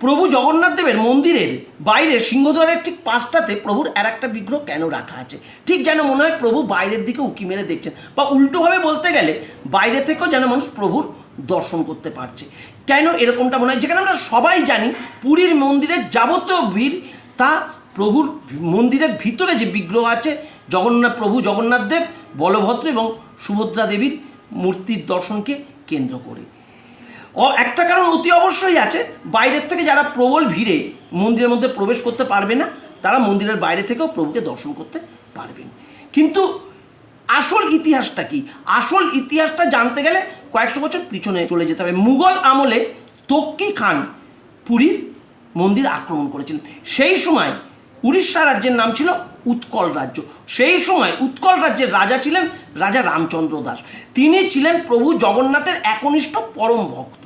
প্রভু জগন্নাথ দেবের মন্দিরের বাইরে সিংহদ্বারের ঠিক পাশটাতে প্রভুর আর একটা বিগ্রহ কেন রাখা আছে? ঠিক যেন মনে হয় প্রভু বাইরের দিকে উকি মেরে দেখছেন। বা উল্টোভাবে বলতে গেলে, বাইরে থেকেও যেন মানুষ প্রভুর দর্শন করতে পারছে। কেন এরকমটা মনে হয়? যেখানে আমরা সবাই জানি, পুরীর মন্দিরের যাবতীয় ভিড়, তা প্রভুর মন্দিরের ভিতরে যে বিগ্রহ আছে, জগন্নাথ, প্রভু জগন্নাথ দেব, বলভদ্র এবং সুভদ্রা দেবীর মূর্তির দর্শনকে কেন্দ্র করে। একটা কারণ অতি অবশ্যই আছে, বাইরের থেকে যারা প্রবল ভিড়ে মন্দিরের মধ্যে প্রবেশ করতে পারবে না, তারা মন্দিরের বাইরে থেকেও প্রভুকে দর্শন করতে পারবেন। কিন্তু আসল ইতিহাসটা কি? আসল ইতিহাসটা জানতে গেলে কয়েকশো বছর পিছনে চলে যেতে হবে। মুঘল আমলে তক্কি খান পুরীর মন্দির আক্রমণ করেছিলেন। সেই সময় উড়িষ্যা রাজ্যের নাম ছিল উৎকল রাজ্য। সেই সময় উৎকল রাজ্যের রাজা ছিলেন রাজা রামচন্দ্র দাস। তিনি ছিলেন প্রভু জগন্নাথের একনিষ্ঠ পরম ভক্ত।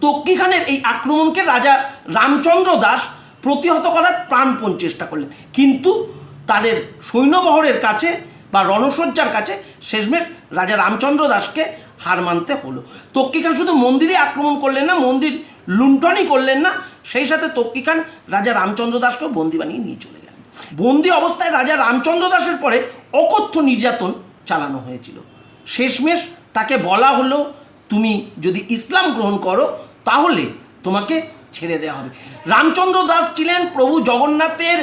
তক্কি খানের এই আক্রমণকে রাজা রামচন্দ্র দাস প্রতিহত করার প্রাণপণ চেষ্টা করলেন। কিন্তু তাদের সৈন্যবহরের কাছে বা রণসজ্জার কাছে শেষমেশ রাজা রামচন্দ্র দাসকে হার মানতে হলো। তক্কি খান শুধু মন্দিরে আক্রমণ করলেন না, মন্দির লুণ্ঠনই করলেন না সেই সাথে তক্কি খান রাজা রামচন্দ্র দাসকেও বন্দি বানিয়ে নিয়ে চলে গেলেন। বন্দি অবস্থায় রাজা রামচন্দ্র দাসের পরে অকথ্য নির্যাতন চালানো হয়েছিল। শেষমেশ তাকে বলা হলো, তুমি যদি ইসলাম গ্রহণ করো, তাহলে তোমাকে ছেড়ে দেওয়া হবে। রামচন্দ্র দাস ছিলেন প্রভু জগন্নাথের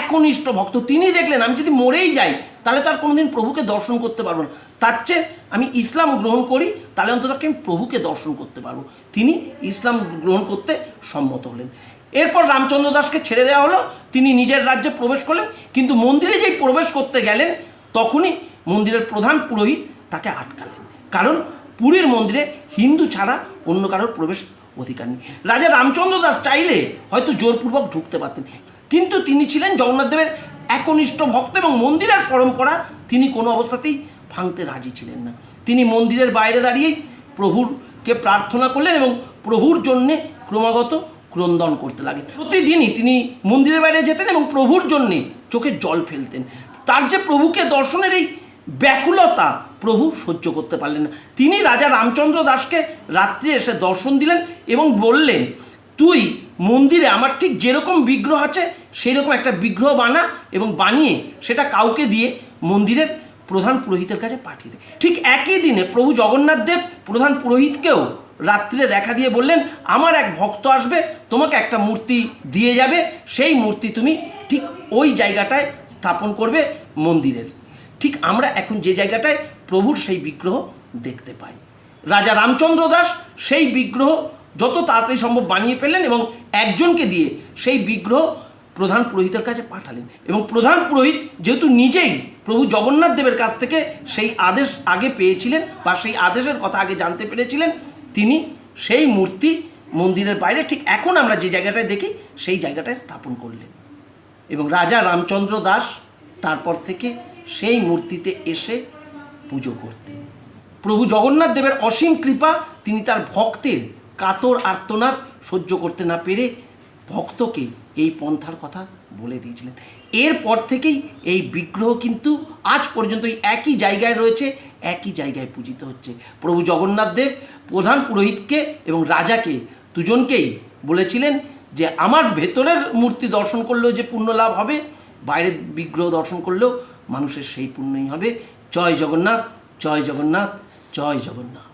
একনিষ্ঠ ভক্ত। তিনি দেখলেন, আমি যদি মরেই যাই তাহলে তার কোনোদিন প্রভুকে দর্শন করতে পারব না। তার চেয়ে আমি ইসলাম গ্রহণ করি, তাহলে অন্তত আমি প্রভুকে দর্শন করতে পারব। তিনি ইসলাম গ্রহণ করতে সম্মত হলেন। এরপর রামচন্দ্র দাসকে ছেড়ে দেওয়া হলো। তিনি নিজের রাজ্যে প্রবেশ করলেন, কিন্তু মন্দিরে যেই প্রবেশ করতে গেলেন, তখনই মন্দিরের প্রধান পুরোহিত তাকে আটকালেন। কারণ পুরীর মন্দিরে হিন্দু ছাড়া অন্য কারোর প্রবেশ অধিকার নেই। রাজা রামচন্দ্র দাস চাইলে হয়তো জোরপূর্বক ঢুকতে পারতেন। কিন্তু তিনি ছিলেন জগন্নাথ দেবের একনিষ্ঠ ভক্ত এবং মন্দিরের পরম্পরা তিনি কোনো অবস্থাতেই ভাঙতে রাজি ছিলেন না। তিনি মন্দিরের বাইরে দাঁড়িয়েই প্রভুরকে প্রার্থনা করলেন এবং প্রভুর জন্যে ক্রমাগত ক্রন্দন করতে লাগলেন। প্রতিদিনই তিনি মন্দিরের বাইরে যেতেন এবং প্রভুর জন্যে চোখে জল ফেলতেন। তার যে প্রভুকে দর্শনের এই ব্যাকুলতা প্রভু সহ্য করতে পারলেন না। তিনি রাজা রামচন্দ্র দাসকে রাত্রে এসে দর্শন দিলেন এবং বললেন, তুই মন্দিরে আমার ঠিক যেরকম বিগ্রহ আছে সেই রকম একটা বিগ্রহ বানা এবং বানিয়ে সেটা কাউকে দিয়ে মন্দিরের প্রধান পুরোহিতের কাছে পাঠিয়ে দেয়। ঠিক একই দিনে প্রভু জগন্নাথ দেব প্রধান পুরোহিতকেও রাত্রে দেখা দিয়ে বললেন, আমার এক ভক্ত আসবে, তোমাকে একটা মূর্তি দিয়ে যাবে, সেই মূর্তি তুমি ঠিক ওই জায়গাটায় স্থাপন করবে মন্দিরের। ঠিক আমরা এখন যে জায়গাটায় প্রভুর সেই বিগ্রহ দেখতে পাই। রাজা রামচন্দ্র দাস সেই বিগ্রহ যত তাড়াতাড়ি সম্ভব বানিয়ে ফেললেন এবং একজনকে দিয়ে সেই বিগ্রহ প্রধান পুরোহিতের কাছে পাঠালেন। এবং প্রধান পুরোহিত যেহেতু নিজেই প্রভু জগন্নাথ দেবের কাছ থেকে সেই আদেশ আগে পেয়েছিলেন বা সেই আদেশের কথা আগে জানতে পেরেছিলেন, তিনি সেই মূর্তি মন্দিরের বাইরে ঠিক এখন আমরা যে জায়গাটায় দেখি সেই জায়গাটায় স্থাপন করলেন। এবং রাজা রামচন্দ্র দাস তারপর থেকে সেই মূর্তিতে এসে পুজো করতেন। প্রভু জগন্নাথ দেবের অসীম কৃপা তিনি তার ভক্তের কাতর আর্তনাদ সহ্য করতে না পেরে ভক্তকে এই পন্থার কথা বলে দিয়েছিলেন। এরপর থেকেই এই বিগ্রহ কিন্তু আজ পর্যন্ত একই জায়গায় রয়েছে, একই জায়গায় পূজিত হচ্ছে। প্রভু জগন্নাথ দেব প্রধান পুরোহিতকে এবং রাজাকে দুজনকেই বলেছিলেন যে, আমার ভেতরের মূর্তি দর্শন করলেও যে পুণ্য লাভ হবে, বাইরের বিগ্রহ দর্শন করলেও মানুষের সেই পুণ্যই হবে। জয় জগন্নাথ জয় জগন্নাথ জয় জগন্নাথ।